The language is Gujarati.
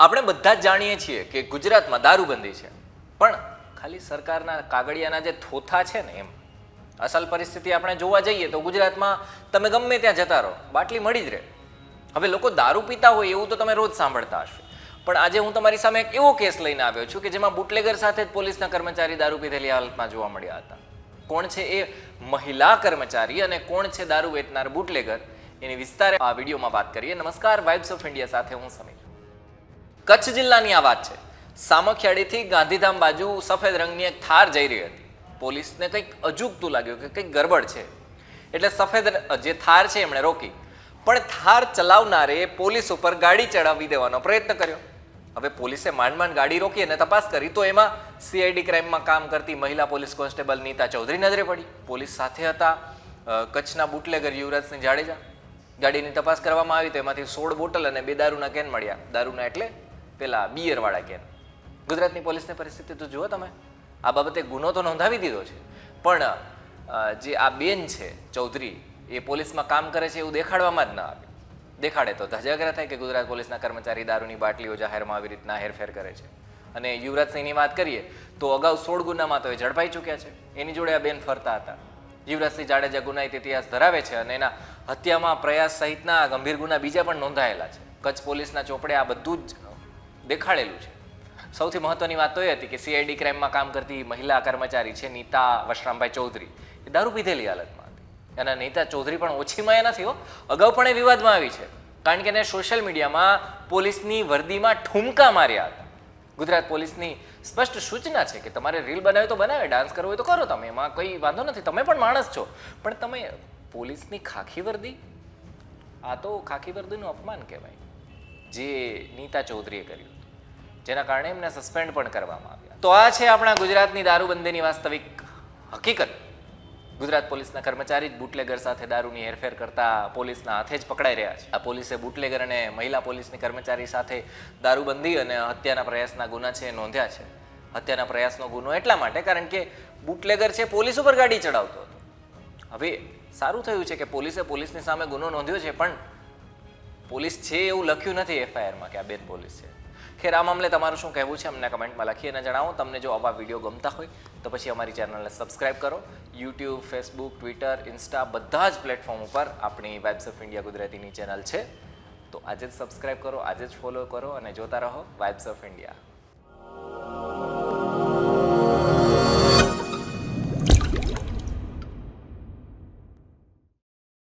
આપણે બધા જ જાણીએ છીએ કે ગુજરાતમાં દારૂબંધી છે. પણ ખાલી સરકારના કાગળિયાના જે થોથા છે ને એમ, અસલ પરિસ્થિતિ આપણે જોવા જઈએ તો ગુજરાતમાં તમે ગમે ત્યાં જતા રહો, બાટલી મળી જ રહે. હવે લોકો દારૂ પીતા હોય એવું તો તમે રોજ સાંભળતા હશો. પણ આજે હું તમારી સામે એક એવો કેસ લઈને આવ્યો છું કે જેમાં બુટલેગર સાથે જ પોલીસના કર્મચારી દારૂ પીધેલી હાલતમાં જોવા મળ્યા હતા. કોણ છે એ? મહિલા કર્મચારી અને કોણ છે દારૂ વેચનાર બુટલેગર? એની વિસ્તારે આ વિડીયોમાં વાત કરીએ. નમસ્કાર વાઇબ્સ ઓફ ઇન્ડિયા સાથે હું સમીર. કચ્છ જિલ્લાની આ વાત છે. સામખિયાળીથી ગાંધીધામ બાજુ સફેદ રંગની એક થાર જઈ રહી હતી. પોલીસને કંઈક અજુગતું લાગ્યું કે કંઈક ગરબડ છે. એટલે સફેદ જે થાર છે એમણે રોકી. પણ થાર ચલાવનારે પોલીસ ઉપર ગાડી ચડાવી દેવાનો પ્રયત્ન કર્યો. હવે પોલીસે માંડ માંડ ગાડી રોકી અને તપાસ કરી તો એમાં સીઆઈડી ક્રાઇમમાં કામ કરતી મહિલા પોલીસ કોન્સ્ટેબલ નીતા ચૌધરી નજરે પડી. પોલીસ સાથે હતા કચ્છના બુટલેગર યુવરાજસિંહ જાડેજા. ગાડીની તપાસ કરવામાં આવી તો એમાંથી સોળ બોટલ અને બે દારૂના કેન મળ્યા. દારૂના એટલે પેલા બિયરવાળા કેન ગુજરાતની પોલીસની પરિસ્થિતિ તો જુઓ તમે. આ બાબતે ગુનો તો નોંધાવી દીધો છે. પણ જે આ બેન છે, ચૌધરી, એ પોલીસમાં કામ કરે છે એવું દેખાડવામાં જ ન આવે. દેખાડે તો ધજાગરા થાય કે ગુજરાત પોલીસના કર્મચારી દારૂની બાટલીઓ જાહેરમાં આવી રીતના હેરફેર કરે છે. અને યુવરાજસિંહની વાત કરીએ, તો અગાઉ સોળ ગુનામાં તો એ ઝડપાઈ ચૂક્યા છે. એની જોડે આ બેન ફરતા હતા. યુવરાજસિંહ જાડેજા ગુનાહિત ઇતિહાસ ધરાવે છે અને એના હત્યામાં પ્રયાસ સહિતના ગંભીર ગુના બીજા પણ નોંધાયેલા છે. કચ્છ પોલીસના ચોપડે આ બધું જ દેખાડેલું છે. સૌથી મહત્વની વાત તો એ હતી કે સીઆઈડી ક્રાઇમમાં કામ કરતી મહિલા કર્મચારી છે નીતા વશરામભાઈ ચૌધરી. એ દારૂ પીધેલી હાલતમાં હતી. અને નીતા ચૌધરી પણ ઓછીમાં એ નથી હો. અગાઉ પણ એ વિવાદમાં આવી છે. કારણ કે એને સોશિયલ મીડિયામાં પોલીસની વર્દીમાં ઠુમકા માર્યા હતા. ગુજરાત પોલીસની સ્પષ્ટ સૂચના છે કે તમારે રીલ બનાવે તો બનાવે, ડાન્સ કરવો હોય તો કરો તમે. એમાં કંઈ વાંધો નથી. તમે પણ માણસ છો. પણ તમે પોલીસની ખાખી વર્દી? આ તો ખાખી વર્દીનું અપમાન કહેવાય. જે નીતા ચૌધરીએ કર્યું. જેના કારણે એમને સસ્પેન્ડ પણ કરવામાં આવ્યા. તો આ છે આપણા ગુજરાતની દારૂબંધીની વાસ્તવિક હકીકત. ગુજરાત પોલીસના કર્મચારી જ બુટલેગર સાથે દારૂની હેરફેર કરતા પોલીસના હાથે જ પકડાઈ રહ્યા છે. આ પોલીસે બુટલેગર અને મહિલા પોલીસની કર્મચારી સાથે દારૂબંધી અને હત્યાના પ્રયાસના ગુના છે નોંધ્યા છે. હત્યાના પ્રયાસનો ગુનો એટલા માટે કારણ કે બુટલેગર છે પોલીસ ઉપર ગાડી ચડાવતો હતો. હવે સારું થયું છે કે પોલીસે પોલીસની સામે ગુનો નોંધ્યો છે, પણ પોલીસ છે એવું લખ્યું નથી એફઆઈઆરમાં કે આ બેન પોલીસ છે. ખેર આ મામલે તમારું શું કહેવું છે અમને કમેન્ટમાં લખીને જણાવો. તમને જો આવા વીડિયો ગમતા હોય, તો પછી અમારી ચેનલને સબસ્ક્રાઇબ કરો. યુટ્યુબ, ફેસબુક, ટ્વિટર, ઇન્સ્ટા, બધા જ પ્લેટફોર્મ ઉપર આપણી વાઇબ્સ ઓફ ઇન્ડિયા ગુજરાતીની ચેનલ છે. તો આજે જ સબસ્ક્રાઇબ કરો, આજે જ ફોલો કરો અને જોતા રહો વાઇબ્સ ઓફ ઇન્ડિયા